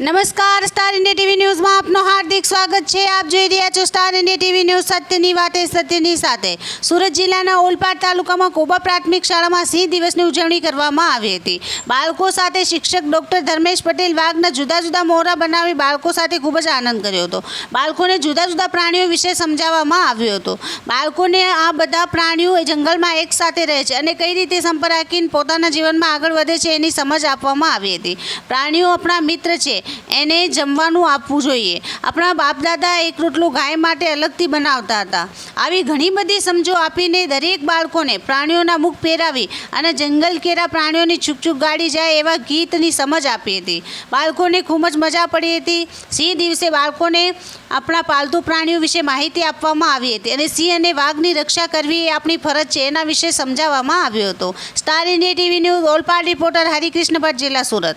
નમસ્કાર, star India TV ન્યૂઝમાં આપનું હાર્દિક સ્વાગત છે. આપ જોઈ રહ્યા છો સ્ટાર ઇન્ડિયા ટીવી ન્યૂઝ સત્યની વાતે, સત્યની સાથે. સુરત જિલ્લાના ઓલપાડ તાલુકામાં કોબા પ્રાથમિક શાળામાં સિંહ દિવસની ઉજવણી કરવામાં આવી હતી. બાળકો સાથે શિક્ષક ડૉક્ટર ધર્મેશ પટેલ વાઘના જુદા જુદા મોહરા બનાવી બાળકો સાથે ખૂબ જ આનંદ કર્યો હતો. બાળકોને જુદા જુદા પ્રાણીઓ વિશે સમજાવવામાં આવ્યો હતો. બાળકોને આ બધા પ્રાણીઓ એ જંગલમાં એક સાથે રહે છે અને કઈ રીતે સંપર્ક રાખીને પોતાના જીવનમાં આગળ વધે છે એની સમજ આપવામાં આવી હતી. પ્રાણીઓ આપણા મિત્ર છે. એને જમવાનું આપવું જોઈએ. આપણા બાપદાદા એક રોટલો ગાય માટે અલગથી બનાવતા હતા. આવી ઘણી બધી સમજો આપીને દરેક બાળકોને પ્રાણીઓના મુખ પહેરાવી અને જંગલ કેરા પ્રાણીઓની છૂકછૂક ગાડી જાય એવા ગીતની સમજ આપી હતી. બાળકોને ખૂબ જ મજા પડી હતી. સિંહ દિવસે બાળકોને આપણા પાલતુ પ્રાણીઓ વિશે માહિતી આપવામાં આવી હતી અને સિંહ અને વાઘની રક્ષા કરવી એ આપણી ફરજ છે એના વિશે સમજાવવામાં આવ્યો હતો. Star India TV news, Olpad reporter, Harikrishna Bhatt, જિલ્લા સુરત.